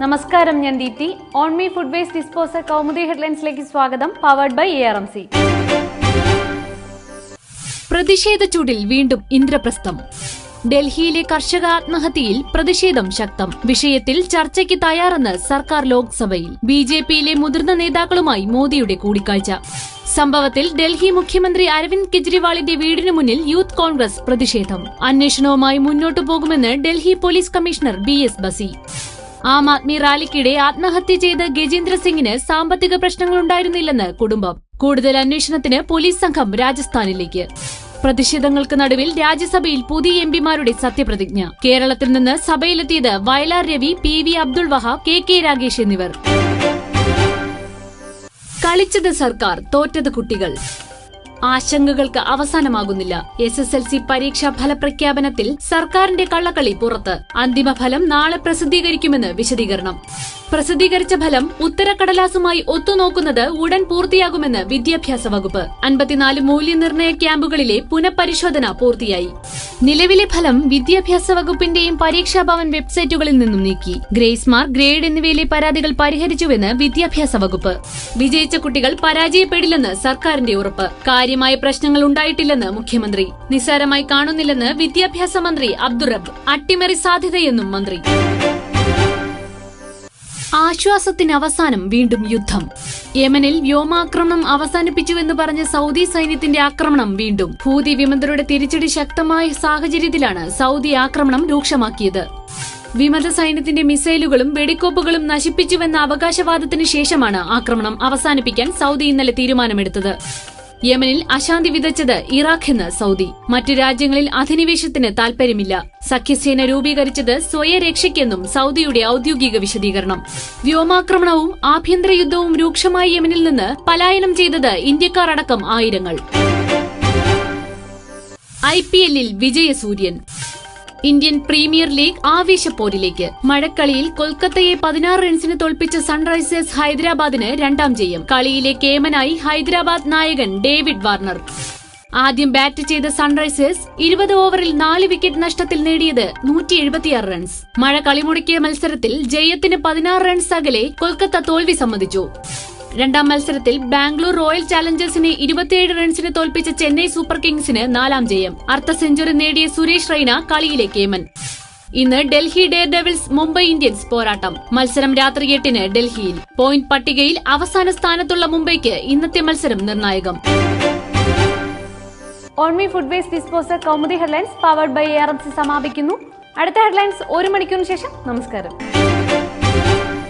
നമസ്കാരം ഞാൻ Deepthi. On me food waste disposal Kaumudi ഹെഡ്ലൈൻസിലേക്ക് സ്വാഗതം powered by A R M C പ്രതിഷേധ ചൂടിൽ വീണ്ടും ഇന്ദ്രപ്രസ്ഥം. ഡൽഹിയിലെ കർഷക ആത്മഹത്യയിൽ പ്രതിഷേധം ശക്തം. വിഷയത്തിൽ ചർച്ചയ്ക്ക് തയ്യാറെന്ന് സർക്കാർ ലോക്സഭയിൽ. ബി ജെ പിയിലെ മുതിർന്ന നേതാക്കളുമായി മോദിയുടെ കൂടിക്കാഴ്ച. സംഭവത്തിൽ ഡൽഹി മുഖ്യമന്ത്രി അരവിന്ദ് കെജ്രിവാളിന്റെ വീടിനു മുന്നിൽ യൂത്ത് കോൺഗ്രസ് പ്രതിഷേധം. അന്വേഷണവുമായി മുന്നോട്ടു പോകുമെന്ന് Delhi police commissioner B S Bassi. Aam Aadmi റാലിക്കിടെ ആത്മഹത്യ ചെയ്ത ഗജേന്ദ്ര സിംഗിന് സാമ്പത്തിക പ്രശ്നങ്ങളുണ്ടായിരുന്നില്ലെന്ന് കുടുംബം. കൂടുതൽ അന്വേഷണത്തിന് പോലീസ് സംഘം രാജസ്ഥാനിലേക്ക്. പ്രതിഷേധങ്ങൾക്ക് നടുവിൽ രാജ്യസഭയിൽ പുതിയ എംപിമാരുടെ സത്യപ്രതിജ്ഞ. കേരളത്തിൽ നിന്ന് സഭയിലെത്തിയത് Vayalar Ravi P V Abdul Wahab K K Ragesh എന്നിവർ. കളിച്ചത് സർക്കാർ തോറ്റത് കുട്ടികൾ. ആശങ്കകൾക്ക് അവസാനമാകുന്നില്ല. എസ് എസ് എൽ സി പരീക്ഷാ ഫലപ്രഖ്യാപനത്തിൽ സർക്കാരിന്റെ കള്ളക്കളി പുറത്ത്. അന്തിമ ഫലം നാളെ പ്രസിദ്ധീകരിക്കുമെന്ന് വിശദീകരണം. പ്രസിദ്ധീകരിച്ച ഫലം ഉത്തരക്കടലാസുമായി ഒത്തുനോക്കുന്നത് ഉടൻ പൂർത്തിയാകുമെന്ന് വിദ്യാഭ്യാസ വകുപ്പ്. അൻപത്തിനാല് മൂല്യനിർണയ ക്യാമ്പുകളിലെ പുനഃപരിശോധന പൂർത്തിയായി. നിലവിലെ ഫലം വിദ്യാഭ്യാസ വകുപ്പിന്റെയും പരീക്ഷാ ഭവൻ വെബ്സൈറ്റുകളിൽ നിന്നും നീക്കി. ഗ്രേസ് മാർക്ക് ഗ്രേഡ് എന്നിവയിലെ പരാതികൾ പരിഹരിച്ചുവെന്ന് വിദ്യാഭ്യാസ വകുപ്പ്. വിജയിച്ച കുട്ടികൾ പരാജയപ്പെടില്ലെന്ന് സർക്കാരിന്റെ ഉറപ്പ്. കാര്യമായ പ്രശ്നങ്ങൾ ഉണ്ടായിട്ടില്ലെന്ന് മുഖ്യമന്ത്രി. നിസ്സാരമായി കാണുന്നില്ലെന്ന് വിദ്യാഭ്യാസ മന്ത്രി അബ്ദുറബ്. അട്ടിമറി സാധ്യതയെന്നും മന്ത്രി. ആശ്വാസത്തിന് അവസാനം വീണ്ടും യുദ്ധം. യമനിൽ വ്യോമാക്രമണം അവസാനിപ്പിച്ചുവെന്ന് പറഞ്ഞ സൗദി സൈന്യത്തിന്റെ ആക്രമണം വീണ്ടും. ഹൂതി വിമതരുടെ തിരിച്ചടി ശക്തമായ സാഹചര്യത്തിലാണ് സൗദി ആക്രമണം രൂക്ഷമാക്കിയത്. വിമത സൈന്യത്തിന്റെ മിസൈലുകളും വെടിക്കോപ്പുകളും നശിപ്പിച്ചുവെന്ന അവകാശവാദത്തിന് ശേഷമാണ് ആക്രമണം അവസാനിപ്പിക്കാൻ സൗദി ഇന്നലെ തീരുമാനമെടുത്തത്. യമനിൽ അശാന്തി വിതച്ചത് ഇറാഖ് എന്ന് സൗദി. മറ്റു രാജ്യങ്ങളിൽ അധിനിവേശത്തിന് താൽപര്യമില്ല സഖ്യസേന രൂപീകരിച്ചത് സ്വയരക്ഷയ്ക്കെന്നും സൗദിയുടെ ഔദ്യോഗിക വിശദീകരണം. വ്യോമാക്രമണവും ആഭ്യന്തര യുദ്ധവും രൂക്ഷമായ യമനിൽ നിന്ന് പലായനം ചെയ്തത് ഇന്ത്യക്കാരടക്കം ആയിരങ്ങൾ. ഐ പി എല്ലിൽ വിജയസൂര്യൻ. ഇന്ത്യൻ പ്രീമിയർ ലീഗ് ആവേശ ആവേശപ്പോരിലേക്ക് മഴക്കളിയിൽ കൊൽക്കത്തയെ പതിനാറ് റൺസിന് തോൽപ്പിച്ച സൺറൈസേഴ്സ് ഹൈദരാബാദിന് രണ്ടാം ജയം. കളിയിലെ കേമനായി ഹൈദരാബാദ് നായകൻ ഡേവിഡ് വാർണർ. ആദ്യം ബാറ്റ് ചെയ്ത സൺറൈസേഴ്സ് ഇരുപത് ഓവറിൽ നാല് വിക്കറ്റ് നഷ്ടത്തിൽ നേടിയത് നൂറ്റി എഴുപത്തിയാറ് റൺസ്. മഴ കളിമുടക്കിയ മത്സരത്തിൽ ജയത്തിന് പതിനാറ് റൺസ് അകലെ കൊൽക്കത്ത തോൽവി സമ്മതിച്ചു. രണ്ടാം മത്സരത്തിൽ ബാംഗ്ലൂർ റോയൽ ചാലഞ്ചേഴ്സിനെ ഇരുപത്തിയേഴ് റൺസിന് തോൽപ്പിച്ച ചെന്നൈ സൂപ്പർ കിങ്സിന് നാലാം ജയം. അർദ്ധ സെഞ്ചുറി നേടിയ സുരേഷ് റൈന കളിയിലെ കേമൻ ഇന്ന് Delhi Daredevils Mumbai Indians പോരാട്ടം. മത്സരം രാത്രി എട്ടിന് ഡൽഹിയിൽ. പോയിന്റ് പട്ടികയിൽ അവസാന സ്ഥാനത്തുള്ള മുംബൈക്ക് ഇന്നത്തെ മത്സരം നിർണായകം. On me food waste disposal Kaumudi headlines powered by A R M C സമാപിക്കുന്നു. അടുത്ത ഹെഡ്ലൈൻസ് ഒരു മണിക്കൂറിന് ശേഷം. നമസ്കാരം.